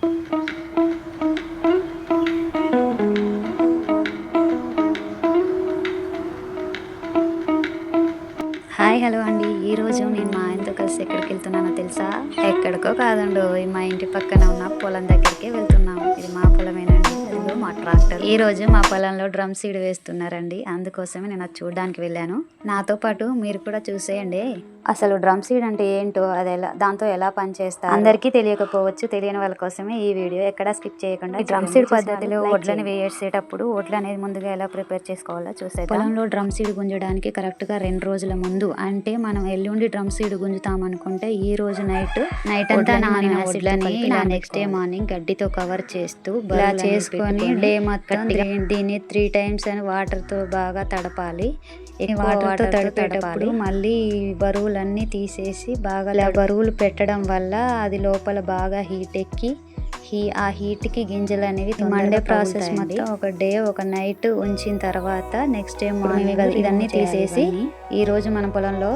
Hi hello అండి. ఈ రోజు నేను మా ఆయనతో కలిసి ఎక్కడికి వెళ్తున్నానో తెలుసా? ఎక్కడికో కాదండు. మా ఇంటి పక్కన ఉన్న పొలం దగ్గరికి వెళ్తున్నాము ఇది మా పొలమేనండి. అదిగో మా ట్రాక్టర్ ఈ రోజు మా పొలంలో డ్రమ్ సీడ్ వేస్తున్నారండి. అందుకోసమే నేను అది చూడడానికి వెళ్ళాను. నాతో పాటు మీరు కూడా చూసేయండి. అసలు డ్రమ్ సీడ్ అంటే ఏంటో అది ఎలా దాంతో ఎలా పనిచేస్తారు? అందరికీ తెలియకపోవచ్చు. తెలియని వాళ్ళ కోసమే ఈ వీడియో ఎక్కడ స్కిప్ చేయకుండా డ్రమ్ సీడ్ పద్ధతిలో వడ్లని వేసేటప్పుడు వడ్లు అనేది ముందుగా ఎలా ప్రిపేర్ చేసుకోవాలో చూసే పొలంలో డ్రమ్ సీడ్ గుంజడానికి కరెక్ట్గా రెండు రోజుల ముందు అంటే మనం ఎల్లుండి డ్రమ్ సీడ్ గుంజుతాం అనుకుంటే ఈ రోజు నైట్ నైట్ అంతా నానిన వడ్లని ఇలా నెక్స్ట్ డే మార్నింగ్ గడ్డితో కవర్ చేస్తూ ఇలా చేసుకొని డే మొత్తం దీన్ని త్రీ టైమ్స్ అని వాటర్తో బాగా తడపాలి. వాటర్తో తడిపేటప్పుడు మళ్ళీ బరువులన్నీ తీసేసి బాగా బరువులు పెట్టడం వల్ల అది లోపల బాగా హీట్ ఎక్కి హీ ఆ హీట్కి గింజలు అనేవి మండే ప్రాసెస్ మొత్తం ఒక డే ఒక నైట్ ఉంచిన తర్వాత నెక్స్ట్ డే మార్నింగ్ ఇవన్నీ తీసేసి ఈ రోజు మన పొలంలో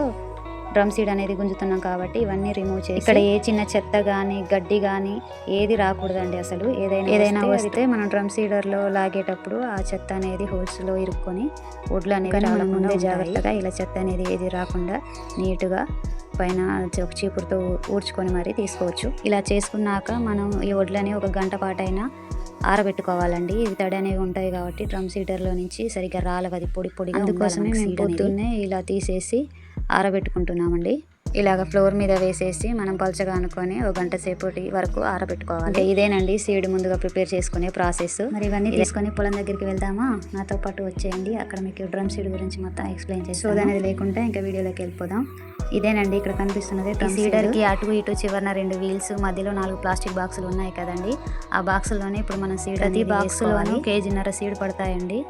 డ్రమ్ సీడ్ అనేది గుంజుతున్నాం కాబట్టి ఇవన్నీ రిమూవ్ చేసి ఇక్కడ ఏ చిన్న చెత్త కానీ గడ్డి కానీ ఏది రాకూడదండి అసలు. ఏదైనా ఏదైనా వస్తే మనం డ్రమ్ సీడర్లో లాగేటప్పుడు ఆ చెత్త అనేది హోల్స్లో ఇరుక్కొని ఒడ్లు అనేవి రాకుండా జాగ్రత్తగా ఇలా చెత్త అనేది ఏది రాకుండా నీట్గా పైన ఒక చీపురుతో ఊడ్చుకొని మరీ తీసుకోవచ్చు. ఇలా చేసుకున్నాక మనం ఈ వడ్లని ఒక గంట పాటైనా ఆరబెట్టుకోవాలండి. ఇవి తడి అనేవి ఉంటాయి కాబట్టి డ్రమ్ సీడర్లో నుంచి సరిగ్గా రాలవది పొడి పొడి అందుకోసమే మేము పొద్దున్నే ఇలా తీసేసి ఆరబెట్టుకుంటున్నామండి. ఇలాగ ఫ్లోర్ మీద వేసేసి మనం పలచగా అనుకొని ఒక గంట సేపటి వరకు ఆరబెట్టుకోవాలి. ఇదేనండి సీడ్ ముందుగా ప్రిపేర్ చేసుకునే ప్రాసెస్. మరి ఇవన్నీ తీసుకొని పొలం దగ్గరికి వెళ్దామా? నాతో పాటు వచ్చేయండి. అక్కడ మీకు డ్రమ్ సీడ్ గురించి మొత్తం ఎక్స్ప్లెయిన్ చేసి సోది అనేది లేకుంటే ఇంకా వీడియోలోకి వెళ్ళిపోదాం. ఇదేనండి ఇక్కడ కనిపిస్తున్నది సీడర్కి అటు ఇటు చివరన రెండు వీల్స్ మధ్యలో నాలుగు ప్లాస్టిక్ బాక్సులు ఉన్నాయి కదండి. ఆ బాక్సుల్లోనే ఇప్పుడు మనం సీడ్ ప్రతి బాక్సులోనూ కేజీన్నర సీడ్ పడతాయండి.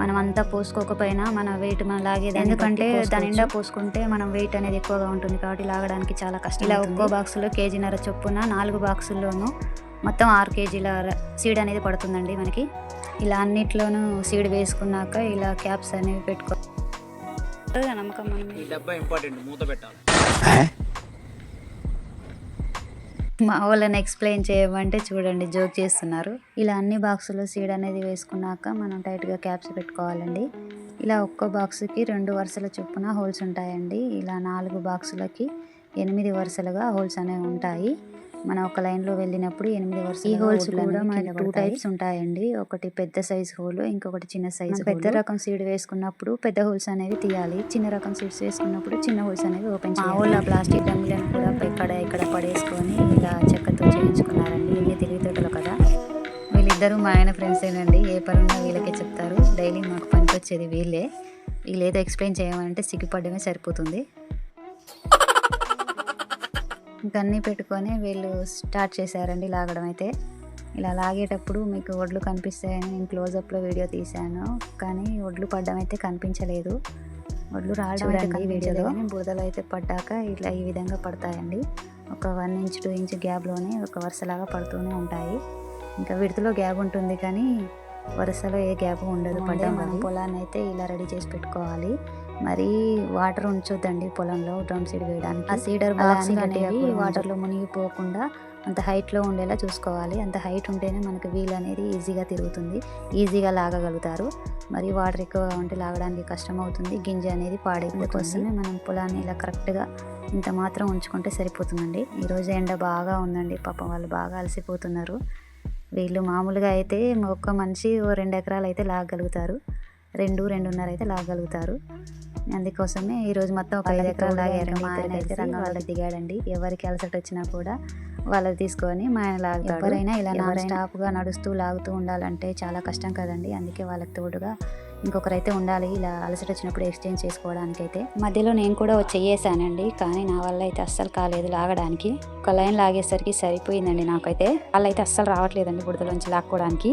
మనం అంతా పోసుకోకపోయినా మన వెయిట్ మనం లాగేది. ఎందుకంటే దాని నిండా పోసుకుంటే మనం వెయిట్ అనేది ఎక్కువగా ఉంటుంది కాబట్టి లాగడానికి చాలా కష్టం ఇలా ఒక్కో బాక్సులో కేజీన్నర చొప్పున నాలుగు బాక్సుల్లోనూ మొత్తం ఆరు కేజీల సీడ్ అనేది పడుతుందండి మనకి. ఇలా అన్నిట్లోనూ సీడ్ వేసుకున్నాక ఇలా క్యాప్స్ అనేవి పెట్టుకో నమ్మకం మనం. ఈ డబ్బా ఇంపార్టెంట్ మూత పెట్టాలి. మా వాళ్ళని ఎక్స్ప్లెయిన్ చేయమంటే చూడండి జోక్ చేస్తున్నారు. ఇలా అన్ని బాక్సులు సీడ్ అనేది వేసుకున్నాక మనం టైట్గా క్యాప్స్ పెట్టుకోవాలండి. ఇలా ఒక్కో బాక్స్కి రెండు వరుసల చొప్పున హోల్స్ ఉంటాయండి. ఇలా నాలుగు బాక్సులకి ఎనిమిది వరుసలుగా హోల్స్ అనేవి ఉంటాయి. మనం ఒక లైన్లో వెళ్ళినప్పుడు ఎనిమిది వరుస ఈ హోల్స్ కూడా మనకి టూ టైప్స్ ఉంటాయండి. ఒకటి పెద్ద సైజ్ హోల్ ఇంకొకటి చిన్న సైజ్ పెద్ద రకం సీడ్ వేసుకున్నప్పుడు పెద్ద హోల్స్ అనేవి తీయాలి. చిన్న రకం సీడ్స్ వేసుకున్నప్పుడు చిన్న హోల్స్ అనేవి ఓపెన్ చేయాలి. ఊళ్ళో ప్లాస్టిక్ డమ్ములను కూడా ఇక్కడ ఇక్కడ పడేసుకొని వీళ్ళిద్దరూ మా ఆయన ఫ్రెండ్సేనండి ఏ పనున్నా వీళ్ళకే చెప్తారు. డైలీ మాకు పనికి వచ్చేది వీళ్ళే వీళ్ళేదో ఎక్స్ప్లెయిన్ చేయమంటే సిగ్గుపడమే సరిపోతుంది. అన్నీ పెట్టుకొని వీళ్ళు స్టార్ట్ చేశారండి లాగడం అయితే. ఇలా లాగేటప్పుడు మీకు ఒడ్లు కనిపిస్తాయని నేను క్లోజప్లో వీడియో తీశాను. కానీ ఒడ్లు పడ్డం అయితే కనిపించలేదు. ఒడ్లు రావడం అయితే కానీ బురదలు అయితే పడ్డాక ఇట్లా ఈ విధంగా పడతాయండి. ఒక వన్ ఇంచ్ టూ ఇంచ్ గ్యాప్లోనే ఒక వరుసలాగా పడుతూనే ఉంటాయి. ఇంకా విడతలో గ్యాప్ ఉంటుంది కానీ వరుసలో ఏ గ్యాప్ ఉండదు పడ్డా మనం పొలాన్ని అయితే ఇలా రెడీ చేసి పెట్టుకోవాలి. మరి వాటర్ ఉంచొద్దండి పొలంలో డ్రమ్ సీడ్ వేయడానికి. ఆ సీడర్ బాక్స్ అనేవి వాటర్లో మునిగిపోకుండా అంత హైట్లో ఉండేలా చూసుకోవాలి. అంత హైట్ ఉంటేనే మనకి వీల్ అనేది ఈజీగా తిరుగుతుంది. ఈజీగా లాగగలుగుతారు. మరి వాటర్ ఎక్కువగా ఉంటే లాగడానికి కష్టం అవుతుంది. గింజ అనేది పాడైపోతుంది. మనం పొలాన్ని ఇలా కరెక్ట్గా ఇంత మాత్రం ఉంచుకుంటే సరిపోతుందండి. ఈరోజు ఎండ బాగా ఉందండి. పాపం వాళ్ళు బాగా అలసిపోతున్నారు. వీళ్ళు మామూలుగా అయితే ఒక్క మనిషి ఓ రెండు ఎకరాలు అయితే లాగగలుగుతారు. రెండు రెండున్నర అయితే లాగగలుగుతారు. అందుకోసమే ఈరోజు మొత్తం ఒక ఐదు ఎకరాలు లాగారు. మా ఆయన అయితే రంగంలో దిగాడండి. ఎవరికి అలసట వచ్చినా కూడా వాళ్ళది తీసుకొని మా ఆయన లాగుతాడు. ఎవరైనా ఇలా స్టాప్గా నడుస్తూ లాగుతూ ఉండాలంటే చాలా కష్టం కదండి. అందుకే వాళ్ళకి తోడుగా ఇంకొకరైతే ఉండాలి. ఇలా అలసట వచ్చినప్పుడు ఎక్స్చేంజ్ చేసుకోవడానికి అయితే మధ్యలో నేను కూడా చెయ్యేసానండి కానీ నా వల్ల అయితే అస్సలు కాలేదు లాగడానికి. ఒక లైన్ లాగేసరికి సరిపోయిందండి నాకైతే. వాళ్ళైతే అస్సలు రావట్లేదండి బుడదలోంచి లాక్కోవడానికి.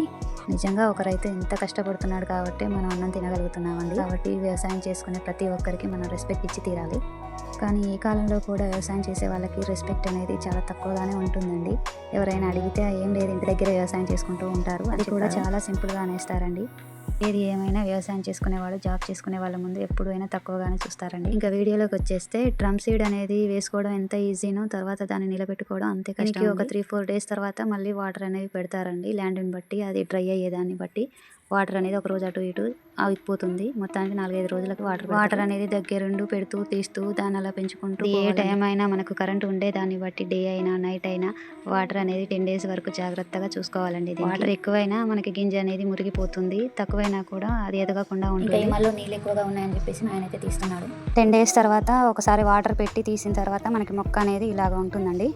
నిజంగా ఒక రైతు ఎంత కష్టపడుతున్నాడు కాబట్టి మనం అన్నం తినగలుగుతున్నామండి. కాబట్టి వ్యవసాయం చేసుకునే ప్రతి ఒక్కరికి మనం రెస్పెక్ట్ ఇచ్చి తీరాలి. కానీ ఈ కాలంలో కూడా వ్యవసాయం చేసే వాళ్ళకి రెస్పెక్ట్ అనేది చాలా తక్కువగానే ఉంటుందండి. ఎవరైనా అడిగితే ఏం లేదు ఇంటి దగ్గర వ్యవసాయం చేసుకుంటూ ఉంటారు అది కూడా చాలా సింపుల్గా అనేస్తారండి. ఏది ఏమైనా వ్యవసాయం చేసుకునేవాళ్ళు జాబ్ చేసుకునే వాళ్ళ ముందు ఎప్పుడైనా తక్కువగానే చూస్తారండి. ఇంకా వీడియోలోకి వచ్చేస్తే డ్రమ్ సీడ్ అనేది వేసుకోవడం ఎంత ఈజీనో తర్వాత దాన్ని నిలబెట్టుకోవడం అంతే కష్టం ఒక త్రీ ఫోర్ డేస్ తర్వాత మళ్ళీ వాటర్ అనేవి పెడతారండి. ల్యాండ్ని బట్టి అది డ్రై అయ్యేదాన్ని బట్టి వాటర్ అనేది ఒక రోజు అటు ఇటు ఆగిపోతుంది మొత్తానికి నాలుగైదు రోజులకు వాటర్ వాటర్ అనేది దగ్గరుండు పెడుతూ తీస్తూ దాన్ని అలా పెంచుకుంటూ ఏ టైం అయినా మనకు కరెంట్ ఉండే దాన్ని బట్టి డే అయినా నైట్ అయినా వాటర్ అనేది టెన్ డేస్ వరకు జాగ్రత్తగా చూసుకోవాలండి వాటర్ ఎక్కువైనా మనకి గింజ అనేది మురిగిపోతుంది. తక్కువైనా కూడా అది ఎదగకుండా ఉంటుంది. మళ్ళీ నీళ్ళు ఎక్కువగా ఉన్నాయని చెప్పేసి ఆయన అయితే తీస్తున్నాడు. టెన్ డేస్ తర్వాత ఒకసారి వాటర్ పెట్టి తీసిన తర్వాత మనకి మొక్క అనేది ఇలాగ ఉంటుందండి.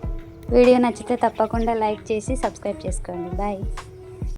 వీడియో నచ్చితే తప్పకుండా లైక్ చేసి సబ్స్క్రైబ్ చేసుకోండి. బాయ్